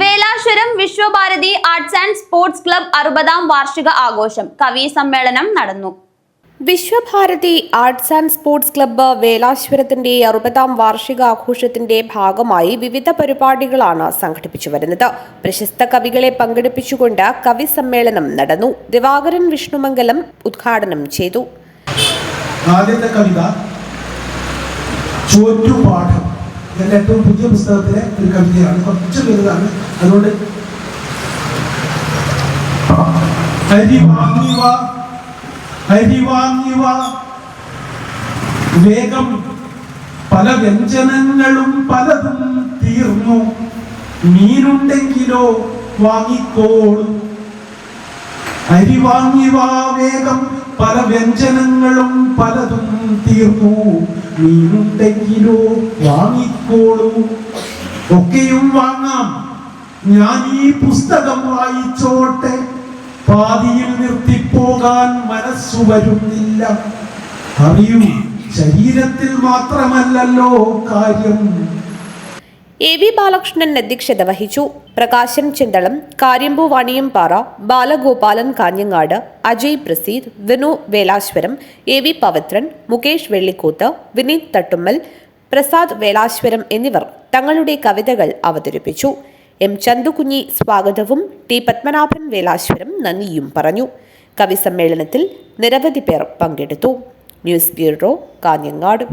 Velashwaram Vishwabharathi arts and sports club അറുപതാം വാർഷിക ആഘോഷം കവി സമ്മേളനം നടന്നു. Vishwabharathi arts and sports club വേലാശ്വരത്തിന്റെ അറുപതാം വാർഷികാഘോഷത്തിന്റെ ഭാഗമായി വിവിധ പരിപാടികളാണ് സംഘടിപ്പിച്ചു വരുന്നത്. പ്രശസ്ത കവികളെ പങ്കെടുപ്പിച്ചുകൊണ്ട് കവി സമ്മേളനം നടന്നു. ദിവാകരൻ വിഷ്ണുമംഗലം ഉദ്ഘാടനം ചെയ്തു. ആദ്യത്തെ കവിത ചോറ്റുപാഠം എന്റെ ഏറ്റവും പുതിയ പുസ്തകത്തിലെ ഒരു കവിതയാണ്. കുറച്ച് വലുതാണ്. അതുകൊണ്ട് അരി വാങ്ങിവ വാങ്ങിവ വേഗം പല വ്യഞ്ജനങ്ങളും പലതും തീർന്നു. മീനുണ്ടെങ്കിലോ വാങ്ങിക്കോളും. അരി വാങ്ങി വാ വേഗം പല വ്യഞ്ജനങ്ങളും പലതും തീർന്നു. മീനുണ്ടെങ്കിലോ വാങ്ങിക്കോളൂ. ഒക്കെയും വാങ്ങാം. ഞാൻ ഈ പുസ്തകം വായിച്ചോട്ടെ. പാതിയിൽ നിർത്തിപ്പോകാൻ മനസ്സു വരുന്നില്ല. അറിയൂ ശരീരത്തിൽ മാത്രമല്ലല്ലോ കാര്യം. എ വി ബാലകൃഷ്ണൻ അധ്യക്ഷത വഹിച്ചു. പ്രകാശൻ ചിന്തളം കാര്യമ്പു വാണിയംപാറ ബാലഗോപാലൻ കാഞ്ഞങ്ങാട് അജയ് പ്രസീദ് വിനു വേലാശ്വരം എ വി പവിത്രൻ മുകേഷ് വെള്ളിക്കൂത്ത് വിനീത് തട്ടുമ്മൽ പ്രസാദ് വേലാശ്വരം എന്നിവർ തങ്ങളുടെ കവിതകൾ അവതരിപ്പിച്ചു. എം ചന്തുകുഞ്ഞി സ്വാഗതവും ടി പത്മനാഭൻ വേലാശ്വരം നന്ദിയും പറഞ്ഞു. കവി സമ്മേളനത്തിൽ നിരവധി പേർ പങ്കെടുത്തു. News bureau Kanhangad.